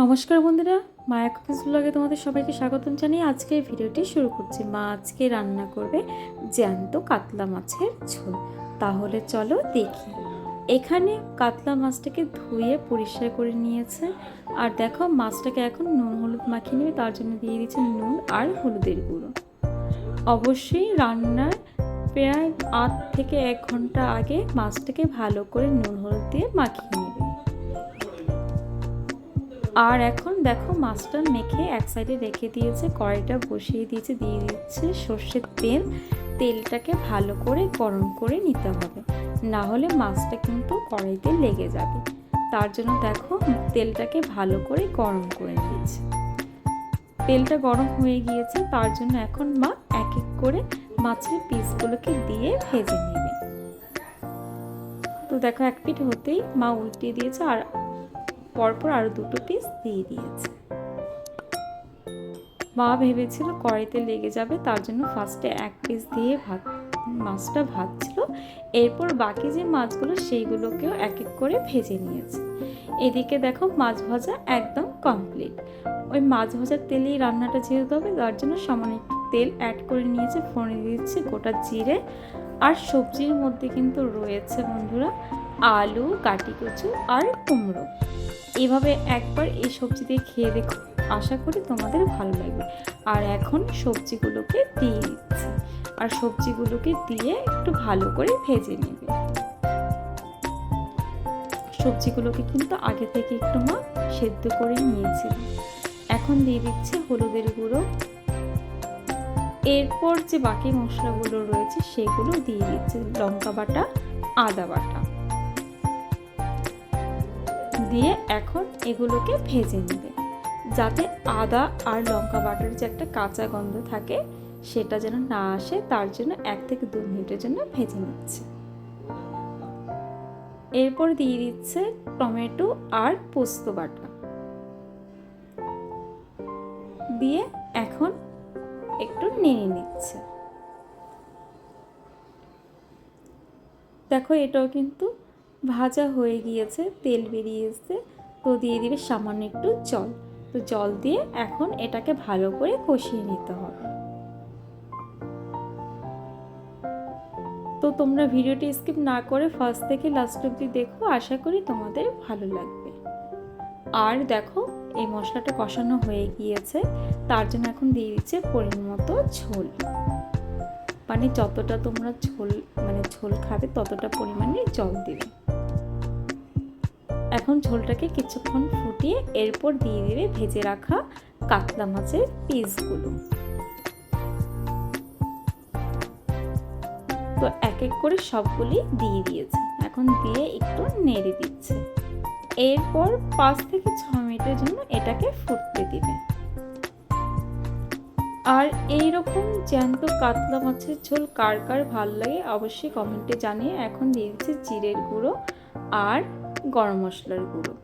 নমস্কার বন্ধুরা, মায়া কুকিজ ব্লগে তোমাদের সবাইকে স্বাগতম জানিয়ে আজকে ভিডিওটি শুরু করছি। মা আজকে রান্না করবে জ্যান্ত কাতলা মাছের ঝোল। তাহলে চলো দেখি। এখানে কাতলা মাছটাকে ধুয়ে পরিষ্কার করে নিয়েছে। আর দেখো, মাছটাকে এখন নুন হলুদ মাখিয়ে নেবে, তার জন্য দিয়ে দিচ্ছে নুন আর হলুদের গুঁড়ো। অবশ্যই রান্নার প্রায় আধ থেকে এক ঘণ্টা আগে মাছটাকে ভালো করে নুন হলুদ দিয়ে মাখিয়ে আর এখন দেখো মাছটা মেখে এক সাইডে রেখে দিয়েছে, কড়াইটা বসিয়ে দিয়েছে, দিয়ে দিচ্ছে সর্ষের তেল। তেলটাকে ভালো করে গরম করে নিতে হবে, না হলে মাছটা কিন্তু কড়াইতে লেগে যাবে। তার জন্য দেখো তেলটাকে ভালো করে গরম করে দিয়েছে তেলটা গরম হয়ে গিয়েছে, তার জন্য এখন মা এক এক করে মাছের পিসগুলোকে দিয়ে ভেজে নেবে। তো দেখো এক পিঠ হতেই মা উল্টিয়ে দিয়েছে আর পরপর আরও দুটো পিস দিয়ে দিয়েছে। মা ভেবেছিল কড়াইতে লেগে যাবে, তার জন্য ফার্স্টে এক পিস দিয়ে ভাত, মাছটা ভাজছিল। এরপর বাকি যে মাছগুলো, সেইগুলোকেও এক এক করে ভেজে নিয়েছে। এদিকে দেখো মাছ ভাজা একদম কমপ্লিট ওই মাছ ভাজার তেলেই রান্নাটা যেহেতু হবে, তার জন্য সামান্য একটু তেল অ্যাড করে নিয়েছে, ফোড়নে দিয়েছে গোটা জিরে। আর সবজির মধ্যে কিন্তু রয়েছে বন্ধুরা আলু কাটি কচু আর কুমড়ো। এভাবে একবার এই সবজি দিয়ে খেয়ে দেখো। আশা করি তোমাদের ভালো লাগবে। আর এখন সবজিগুলোকে দিয়ে দিচ্ছি। আর সবজিগুলোকে দিয়ে একটু ভালো করে ভেজে নেবে। সবজিগুলোকে কিন্তু আগে থেকে একটু মা সেদ্ধ করে নিয়েছিল এখন দিয়ে দিচ্ছে হলুদের গুঁড়ো। এরপর যে বাকি মশলাগুলো রয়েছে সেগুলো দিয়ে দিচ্ছে। লঙ্কা বাটা, আদা বাটা। দিয়ে এখন এগুলোকে ভেজে নেবে। যাতে আদা আর লঙ্কা বাটার যে একটা কাঁচা গন্ধ থাকে, সেটা যেন না আসে, তার জন্য এক থেকে দু মিনিটের জন্য ভেজে নিচ্ছে। এরপর দিয়ে দিচ্ছে টমেটো আর পোস্ত বাটা। দিয়ে এখন একটু নেড়ে নিচ্ছে। দেখো এটাও কিন্তু ভাজা হয়ে গিয়েছে, তেল বেরিয়ে এসছে, তো দিয়ে দিবে সামান্য একটু জল। তো জল দিয়ে এখন এটাকে ভালো করে কষিয়ে নিতে হবে। তো তোমরা ভিডিওটি স্কিপ না করে ফার্স্ট থেকে লাস্ট অব্দি দেখো, আশা করি তোমাদের ভালো লাগবে। আর দেখো, এই মশলাটা কষানো হয়ে গিয়েছে, তার জন্য এখন দিয়ে দিচ্ছে পরিমাণ মতো ঝোল। মানে যতটা তোমরা ঝোল মানে ঝোল খাবে ততটা পরিমাণে জল দেবে। এখন ঝোলটাকে কিছুক্ষণ ফুটিয়ে এরপর দিয়ে দেবে ভেজে রাখা কাতলা মাছের পিসগুলো। তো এক এক করে সবগুলি দিয়ে দিয়েছে। এখন দিয়ে একটু নেড়ে দিচ্ছে। এরপর পাঁচ থেকে ছ মিনিটের জন্য এটাকে ফুটতে দিবে। আর এই রকম জ্যান্ত কাতলা মাছের ঝোল কার কার ভালো লাগে অবশ্যই কমেন্টে জানিয়ে এখন দিয়ে দিচ্ছে জিরের গুঁড়ো। আর গরম মশলার গুঁড়ো।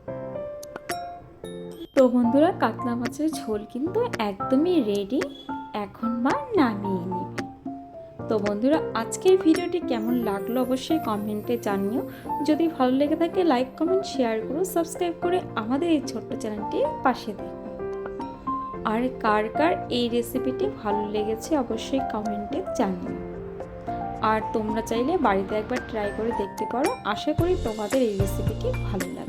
তো বন্ধুরা, কাতলা মাছের ঝোল কিন্তু একদমই রেডি এখন মা নামিয়ে নেবে। তো বন্ধুরা, আজকের ভিডিওটি কেমন লাগল অবশ্যই কমেন্টে জানিও। যদি ভালো লেগে থাকে লাইক কমেন্ট শেয়ার করো সাবস্ক্রাইব করে আমাদের এই ছোট্ট চ্যানেলটির পাশে দেখো। আর কার কার এই রেসিপিটি ভালো লেগেছে, অবশ্যই কমেন্টে জানিও। আর তোমরা চাইলে বাড়িতে একবার ট্রাই করে দেখতে পারো। আশা করি তোমাদের এই রেসিপিটি ভালো লাগবে।